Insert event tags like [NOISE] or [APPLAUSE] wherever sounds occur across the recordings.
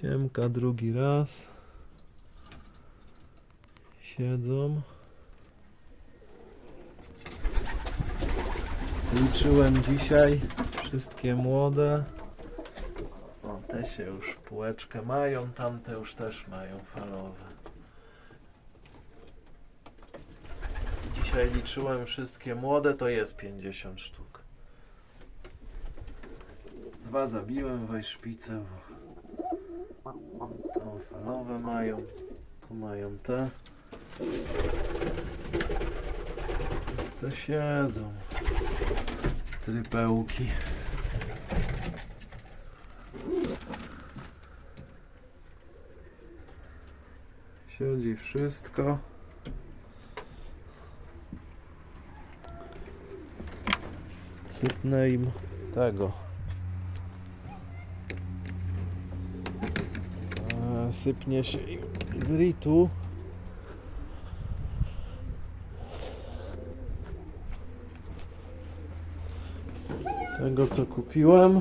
Siemka drugi raz. Siedzą. Liczyłem dzisiaj wszystkie młode. O, te się już półeczkę mają, tamte już też mają falowe. Dzisiaj liczyłem wszystkie młode, to jest 50 sztuk. Dwa zabiłem w szpicę. To falowe mają. Tu mają te. Te siedzą. Trypełki. Siedzi wszystko. Sypnę im tego. Sypnie się gritu. Tego co kupiłem.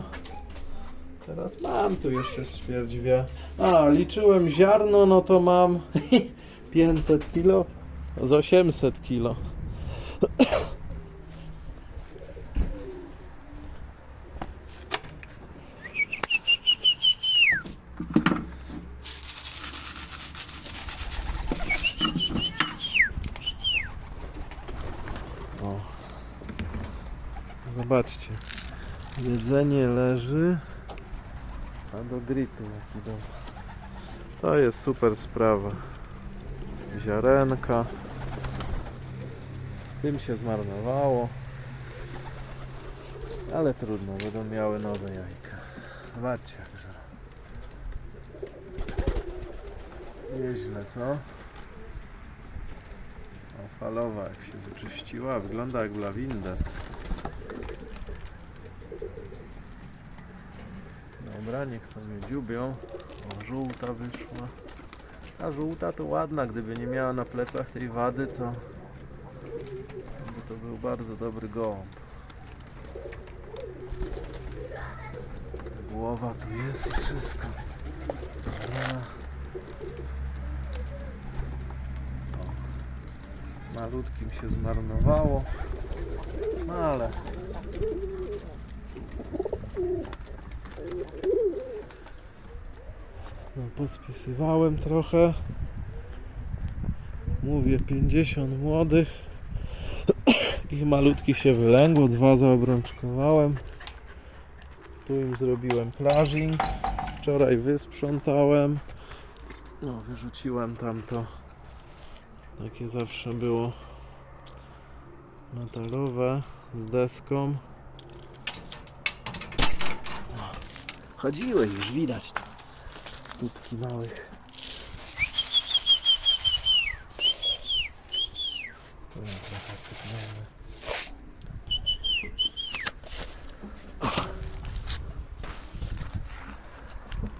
Teraz mam tu jeszcze stwierdziwie. A, liczyłem ziarno, no to mam [LAUGHS] 500 kilo z 800 kilo. Zobaczcie. Jedzenie leży. A do gritu idą. To jest super sprawa. Ziarenka. Tym się zmarnowało. Ale trudno, będą miały nowe jajka. Zobaczcie jak żerą. Nieźle, co? Falowa jak się wyczyściła, wygląda jak lawinda. Dobra, niech sobie dziubią. O, żółta wyszła. A żółta to ładna, gdyby nie miała na plecach tej wady, to by to był bardzo dobry gołąb. Głowa tu jest i wszystko. O. Malutkim się zmarnowało. No ale No, pospisywałem trochę. Mówię 50 młodych. [CLEARS THROAT] Takich malutkich się wylęgło, dwa zaobrączkowałem. Tu im zrobiłem plażing. Wczoraj wysprzątałem. No, wyrzuciłem tamto. Takie zawsze było metalowe z deską. Chodziły już, widać to stópki małych. Tu trochę sypniemy.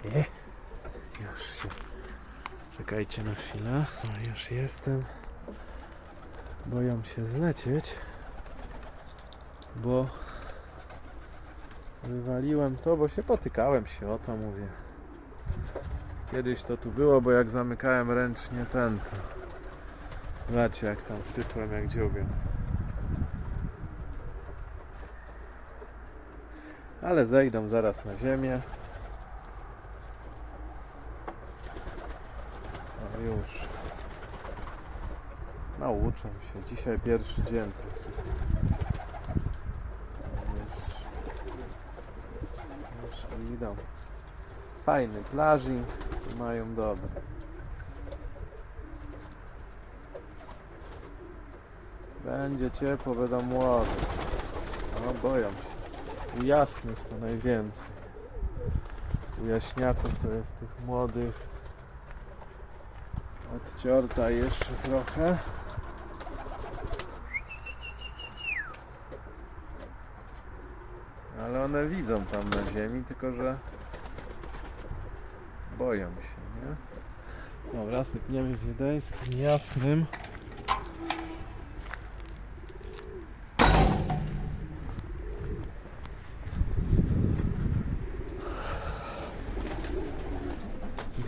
Nie. Już się. Czekajcie na chwilę. O, już jestem. Boją się zlecieć, bo wywaliłem to, bo się potykałem się o to mówię. Kiedyś to tu było, bo jak zamykałem ręcznie ten to... Zobaczcie jak tam sypłem, jak dziubię. Ale zejdą zaraz na ziemię. O już. Nauczą się. Dzisiaj pierwszy dzień. Już, już idą. Fajny plażing. Mają dobre. Będzie ciepło, będą młode. No boją się. U jasnych to najwięcej. U jaśniaków to jest tych młodych. Odciorta jeszcze trochę. Ale one widzą tam na ziemi, tylko że boją się, nie? Dobra, sypniemy wiedeńskim, jasnym.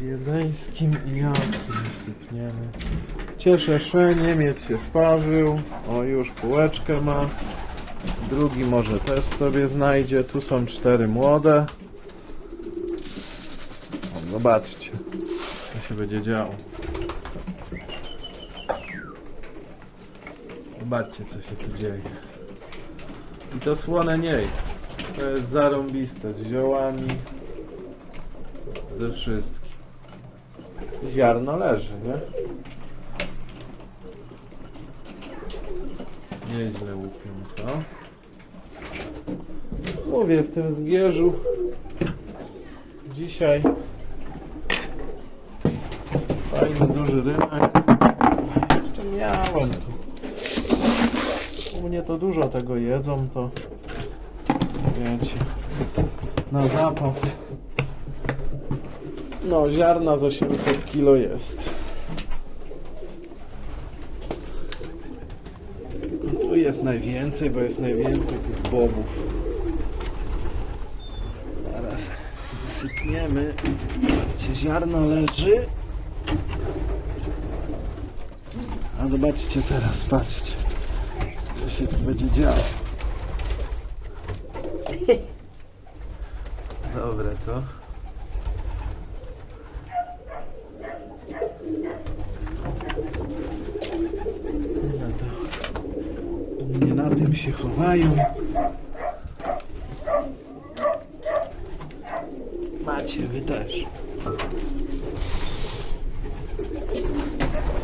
wiedeńskim jasnym sypniemy. Cieszę się, Niemiec się sparzył. O, już półeczkę ma. Drugi może też sobie znajdzie. Tu są cztery młode. Zobaczcie, co się będzie działo. Zobaczcie, co się tu dzieje. I to słone nie jest. To jest zarąbiste z ziołami. Ze wszystkim. Ziarno leży, nie? Nieźle łupią, co? Mówię, w tym zgierzu dzisiaj fajny, duży rynek. Jeszcze miałem tu. U mnie to dużo tego jedzą, to wiecie, na zapas. No, ziarna z 800 kilo jest. Tu jest najwięcej, bo jest najwięcej tych bobów. Zaraz wysypniemy. Patrzcie, ziarno leży. A zobaczcie teraz, patrzcie. Co się tu będzie działo. [LAUGHS] Dobre, co? No to nie na tym się chowają.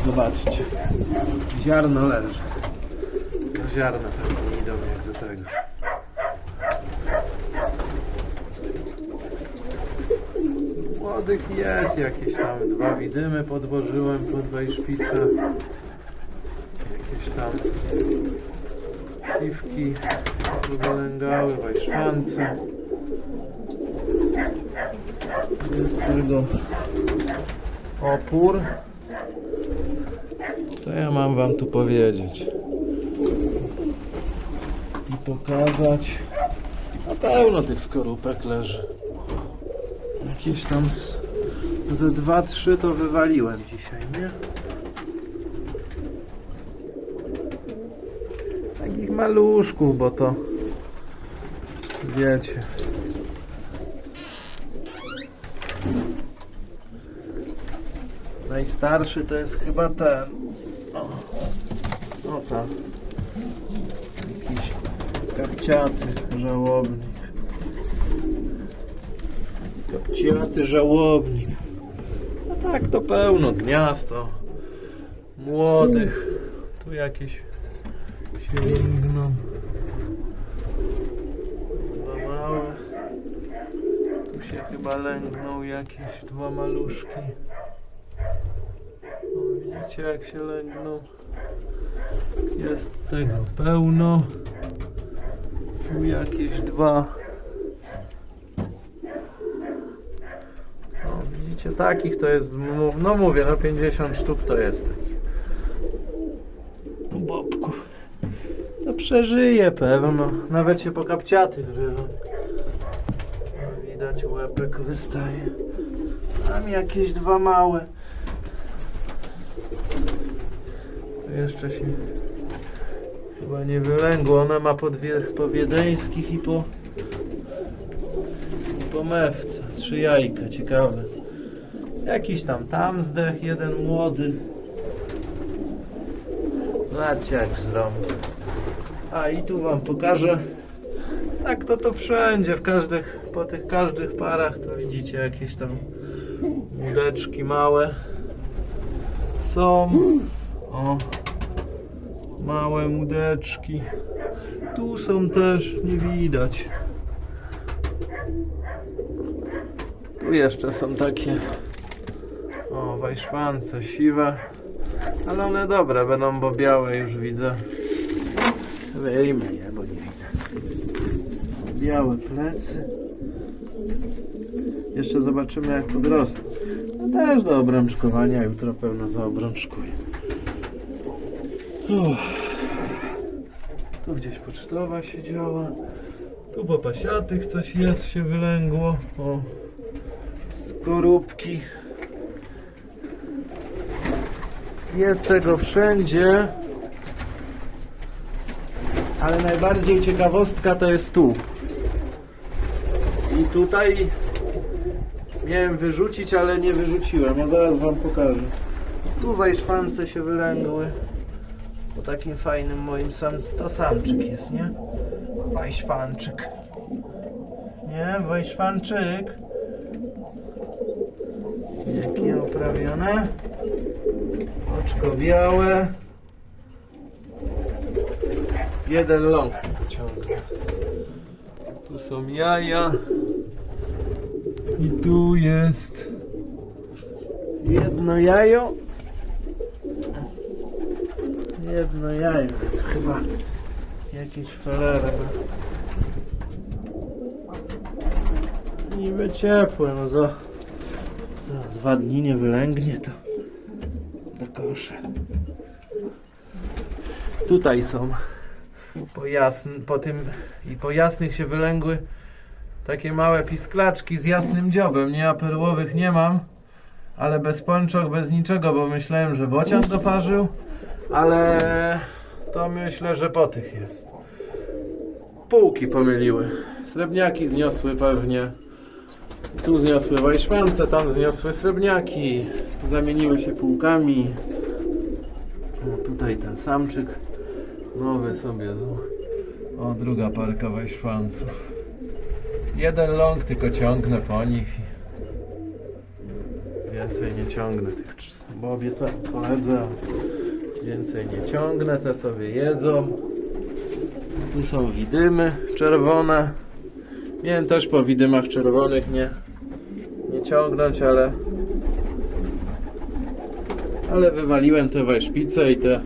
Zobaczcie. Ziarno leży. No ziarna pewnie idą jak do tego. Młodych jest jakieś tam dwa widymy podłożyłem po dwej szpice. Jakieś tam piwki wylęgały, wajszance. Jest tego opór. Co ja mam wam tu powiedzieć? I pokazać. Na pełno tych skorupek leży. Jakieś tam z, ze dwa, trzy to wywaliłem dzisiaj, nie? Takich maluszków, bo to wiecie. Najstarszy to jest chyba ten. Tam. Jakiś kapciaty, żałobnik. Kapciaty, żałobnik. A tak to pełno gniazdo. Młodych. Tu jakieś się lęgną. Dwa małe. Tu się chyba lęgną jakieś dwa maluszki. O, widzicie jak się lęgną? Jest tego pełno. Tu jakieś dwa. O, widzicie, takich to jest, no mówię, no 50 sztuk to jest takich. Bobków. To przeżyje pewno. Nawet się po kapciatych wylą. No, Widać łebek wystaje. Tam jakieś dwa małe. Jeszcze się chyba nie wylęgło. Ona ma po, dwie, po wiedeńskich i po, i po mewce. Trzy jajka, ciekawe. Jakiś tam tam zdech, jeden młody. Zobaczcie jak zrobił. A i tu wam pokażę. Tak to to wszędzie, w każdych, po tych każdych parach to widzicie jakieś tam łódeczki małe. Są. O. Małe łódeczki. Tu są też, nie widać. Tu jeszcze są takie o, wajszwance siwe. Ale one dobre będą, bo białe już widzę. Wyjmę je, bo nie widzę. Białe plecy. Jeszcze zobaczymy jak podrosną. No też do obrączkowania, jutro pewno zaobrączkuję. Tu gdzieś pocztowa siedziała. Tu po pasiatych coś jest, się wylęgło. O, skorupki. Jest tego wszędzie. Ale najbardziej ciekawostka to jest tu. I tutaj miałem wyrzucić, ale nie wyrzuciłem. Ja zaraz wam pokażę. Tu wajszwance się wylęgły. Po takim fajnym moim sam... To samczyk jest, nie? Wajszwanczyk. Nie, wajszwanczyk. Jakie oprawione. Oczko białe. Jeden ląk ciągle. Tu są jaja. I tu jest jedno jajo. Jedno jajo. To chyba jakieś felery. Niby ciepłe, no za, za dwa dni nie wylęgnie to do kosza. Tutaj są po, jasn, po tym i po jasnych się wylęgły takie małe pisklaczki z jasnym dziobem. Nie, a perłowych nie mam, ale bez pączok, bez niczego, bo myślałem, że bocian doparzył, ale to myślę, że po tych jest. Półki pomyliły. Srebrniaki zniosły pewnie. Tu zniosły wajszwance, tam zniosły srebrniaki. Zamieniły się półkami. O, tutaj ten samczyk nowy sobie z... O, druga parka wajszwanców. Jeden ląk tylko ciągnę po nich. Więcej nie ciągnę tych, bo obiecałem koledze, więcej nie ciągnę, te sobie jedzą. Tu są widymy czerwone. Miałem też po widymach czerwonych nie, nie ciągnąć, ale ale wywaliłem te wajszpice i te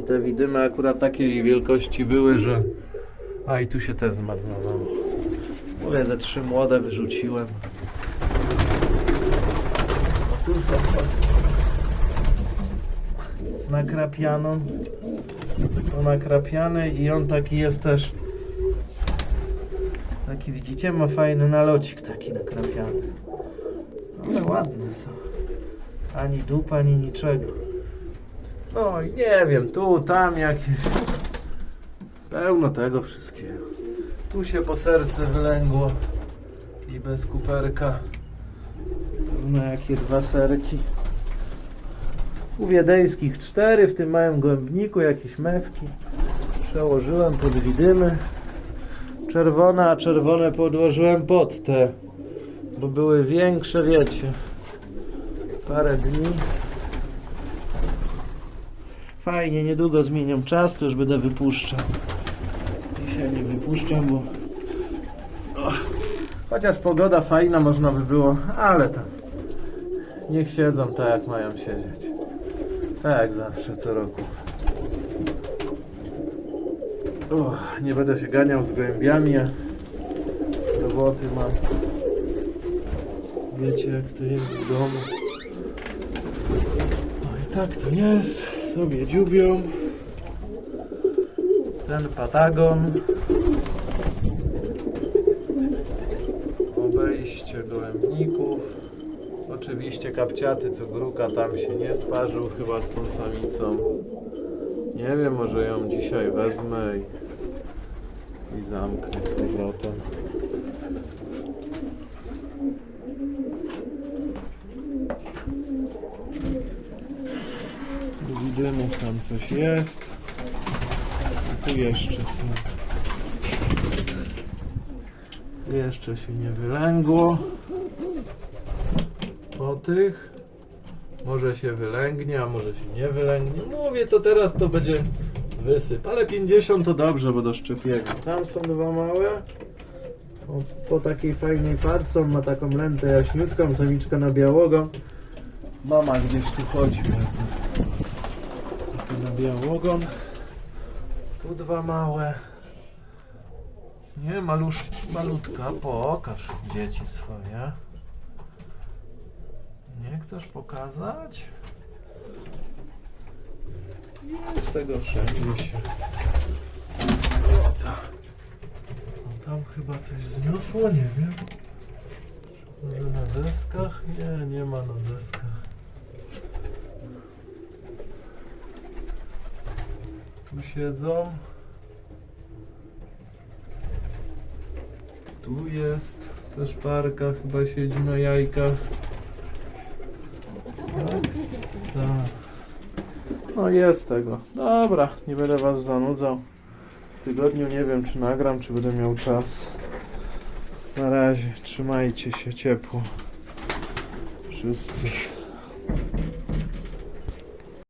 i te widymy akurat takiej wielkości były, że a i tu się też zmarnowało. Mówię, ze trzy młode wyrzuciłem. O, tu są nakrapianą. To nakrapiany i on taki jest też taki widzicie, ma fajny nalocik taki nakrapiany. Ale ładne są. Ani dup, ani niczego. No i nie wiem, tu, tam jakieś. Pełno tego wszystkiego. Tu się po serce wylęgło i bez kuperka. Pełno jakie dwa serki. U wiedeńskich cztery, w tym małym głębniku jakieś mewki. Przełożyłem pod widymy. Czerwone, a czerwone podłożyłem pod te, bo były większe, wiecie. Parę dni. Fajnie, niedługo zmieniam czas, to już będę wypuszczał. Dzisiaj nie wypuszczam, bo... Chociaż pogoda fajna, można by było, ale tam... Niech siedzą tak, jak mają siedzieć. Tak zawsze, co roku. O, nie będę się ganiał z gołębiami, a roboty mam. Wiecie, jak to jest w domu. No i tak to jest. Sobie dziubią. Ten patagon. Obejście gołębników. Oczywiście kapciaty, co gruka tam się nie sparzył chyba z tą samicą. Nie wiem, może ją dzisiaj wezmę i, i zamknę z powrotem. Widzimy, tam coś jest. I tu jeszcze są. Jeszcze się nie wylęgło. Po tych. Może się wylęgnie, a może się nie wylęgnie. Mówię, to teraz to będzie wysyp. Ale 50 to dobrze, bo do szczepienia. Tam są dwa małe. O, po takiej fajnej parce on ma taką lentę jaśniutką, samiczka na białogo. Mama gdzieś tu chodzi. Taki na białogon. Tu dwa małe. Nie, malusz, malutka, pokaż dzieci swoje chcesz pokazać? Jest tego wszędzie się. No tam chyba coś zniosło, nie wiem. Może na deskach? Nie, nie ma na deskach. Tu siedzą. Tu jest też parka, chyba siedzi na jajkach. Jest tego. Dobra, nie będę was zanudzał. W tygodniu nie wiem, czy nagram, czy będę miał czas. Na razie, trzymajcie się ciepło. Wszyscy.